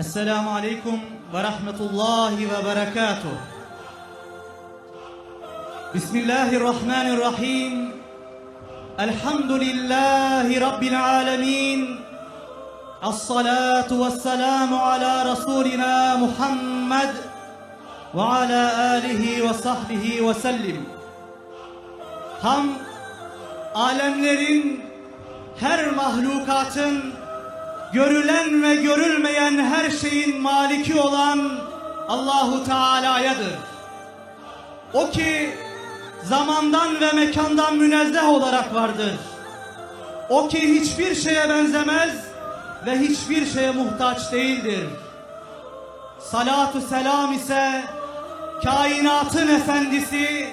السلام عليكم ورحمة الله وبركاته. بسم الله الرحمن الرحيم. الحمد لله رب العالمين. الصلاة والسلام على رسولنا محمد وعلى آله وصحبه وسلم. Ham alemlerin her mahlukatın görülen ve görülmeyen her şeyin maliki olan Allahu Teala'yadır. O ki zamandan ve mekandan münezzeh olarak vardır. O ki hiçbir şeye benzemez ve hiçbir şeye muhtaç değildir. Salatu selam ise kainatın efendisi,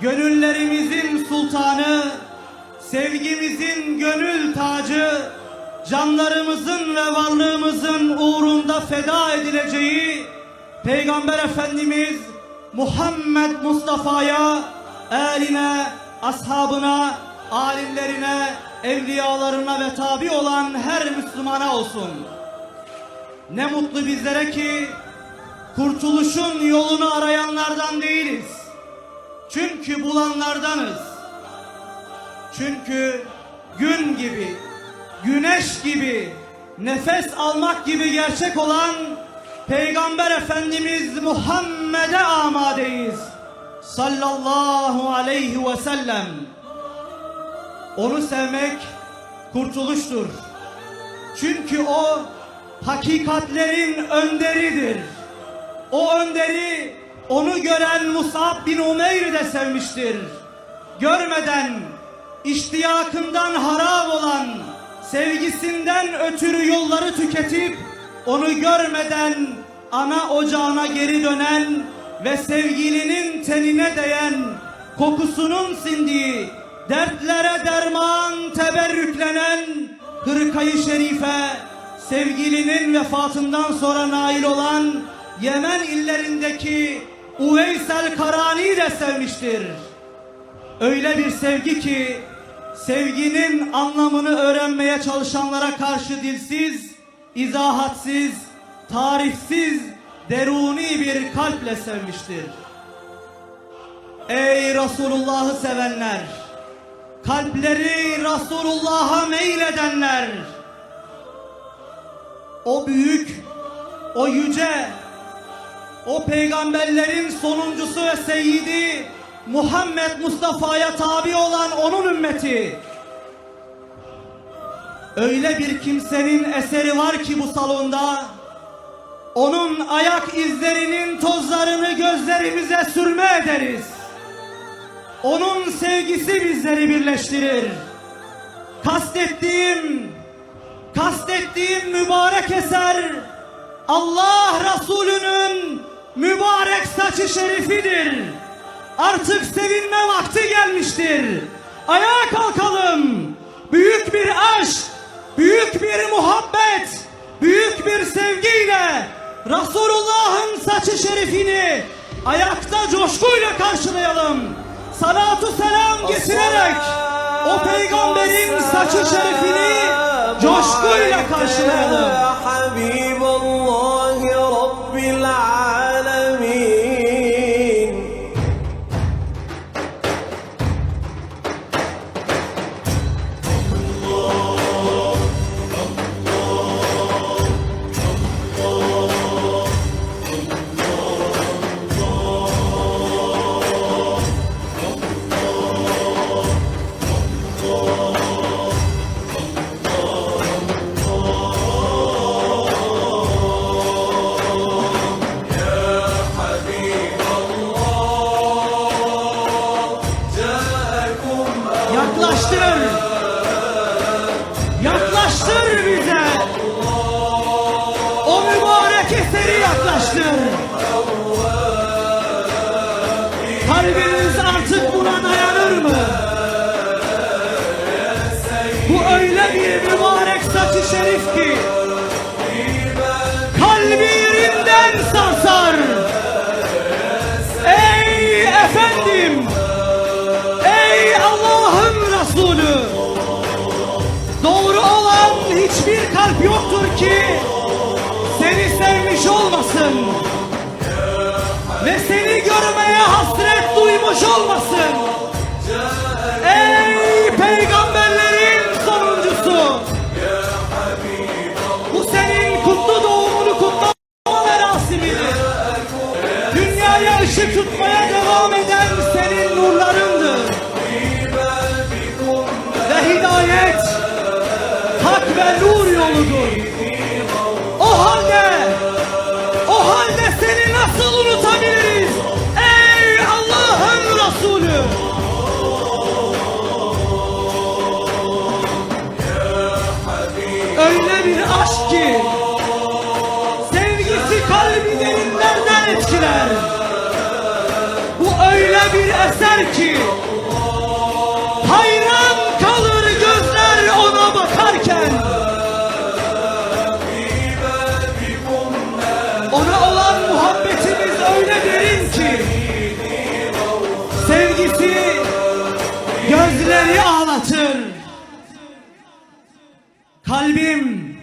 gönüllerimizin sultanı, sevgimizin gönül tacı, canlarımızın ve varlığımızın uğrunda feda edileceği Peygamber Efendimiz Muhammed Mustafa'ya, eline, ashabına, alimlerine, evliyalarına ve tabi olan her Müslümana olsun. Ne mutlu bizlere ki kurtuluşun yolunu arayanlardan değiliz. Çünkü bulanlardanız. Çünkü gün gibi, güneş gibi, nefes almak gibi gerçek olan Peygamber Efendimiz Muhammed'e amadeyiz. Sallallahu aleyhi ve sellem. Onu sevmek kurtuluştur. Çünkü o hakikatlerin önderidir. O önderi onu gören Musab bin Umeyr de sevmiştir. Görmeden, iştiyakından harap olan, sevgisinden ötürü yolları tüketip, onu görmeden ana ocağına geri dönen ve sevgilinin tenine değen, kokusunun sindiği, dertlere derman teberrüklenen hırkayı şerife, sevgilinin vefatından sonra nail olan Yemen illerindeki Uveysel Karani de sevmiştir. Öyle bir sevgi ki sevginin anlamını öğrenmeye çalışanlara karşı dilsiz, izahatsiz, tarifsiz, deruni bir kalple sevmiştir. Ey Resulullah'ı sevenler, kalpleri Resulullah'a meyledenler, o büyük, o yüce, o peygamberlerin sonuncusu ve seyyidi Muhammed Mustafa'ya tabi olan onun ümmeti. Öyle bir kimsenin eseri var ki bu salonda, onun ayak izlerinin tozlarını gözlerimize sürme ederiz. Onun sevgisi bizleri birleştirir. Kastettiğim, kastettiğim mübarek eser, Allah Resulü'nün mübarek saçı şerifidir. Artık sevinme vakti gelmiştir. Ayağa kalkalım. Büyük bir aşk, büyük bir muhabbet, büyük bir sevgiyle Resulullah'ın saçı şerifini ayakta coşkuyla karşılayalım. Salatu selam getirerek o peygamberin saçı şerifini coşkuyla karşılayalım. eski. Kalbi yerinden sarsar. Ey efendim Ey Allah'ın Resulü. Doğru olan hiçbir kalp yoktur ki Seni sevmiş olmasın. Ve seni tutmaya devam eden senin nurlarındır. Ve hidayet hak ve nur yoludur. O halde, o halde seni nasıl unutabiliriz? Eser ki Hayran kalır gözler ona bakarken. Ona olan muhabbetimiz öyle derin ki Sevgisi gözleri ağlatır. Kalbim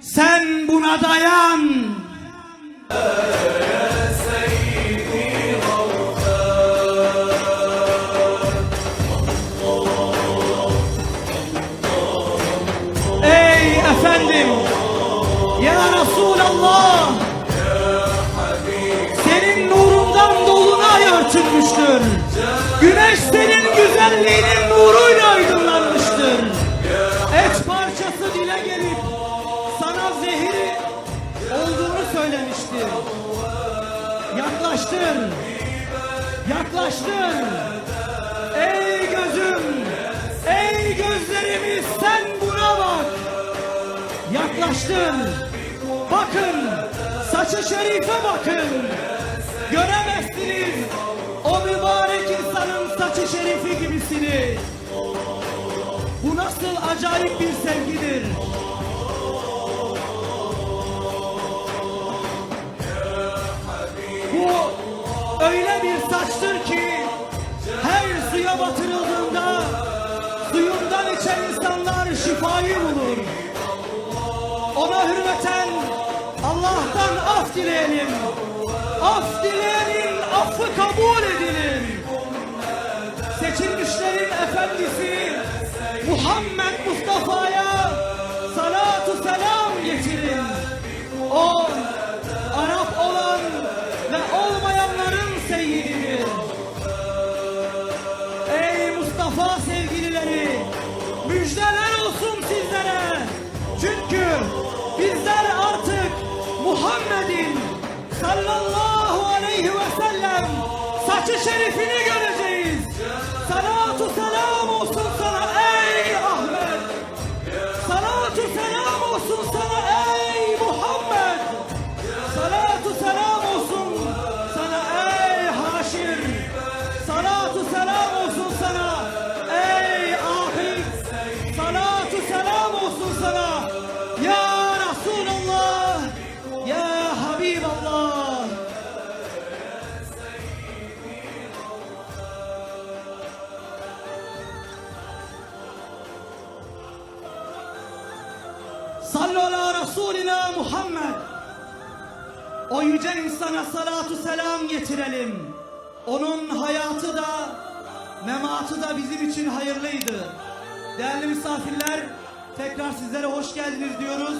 sen buna dayan efendim Ya Resulallah Senin nurundan dolunay örtülmüştür. Güneş senin güzelliğinin nuruyla aydınlanmıştır. Et parçası dile gelip sana zehiri olduğunu söylemiştir. Yaklaştın Yaklaştın Yaklaştın Bakın Saçı şerife bakın. Göremezsiniz. O mübarek insanın saçı şerifi gibisini Bu nasıl acayip bir sevgidir Dileyelim. Af dileyenin affı kabul edilir. Seçilmişlerin efendisi Muhammed Mustafa'ya salatu selam getirin. O Arap olan ve olmayanların seyyididir. Ey Mustafa sevgilileri, müjdeler olsun sizlere. Çünkü bizler صلى الله عليه وسلم. ساتش شريف نيجر Sallu ala Resulina Muhammed. O yüce insana salatu selam getirelim. Onun hayatı da mematı da bizim için hayırlıydı. Değerli misafirler tekrar sizlere hoş geldiniz diyoruz.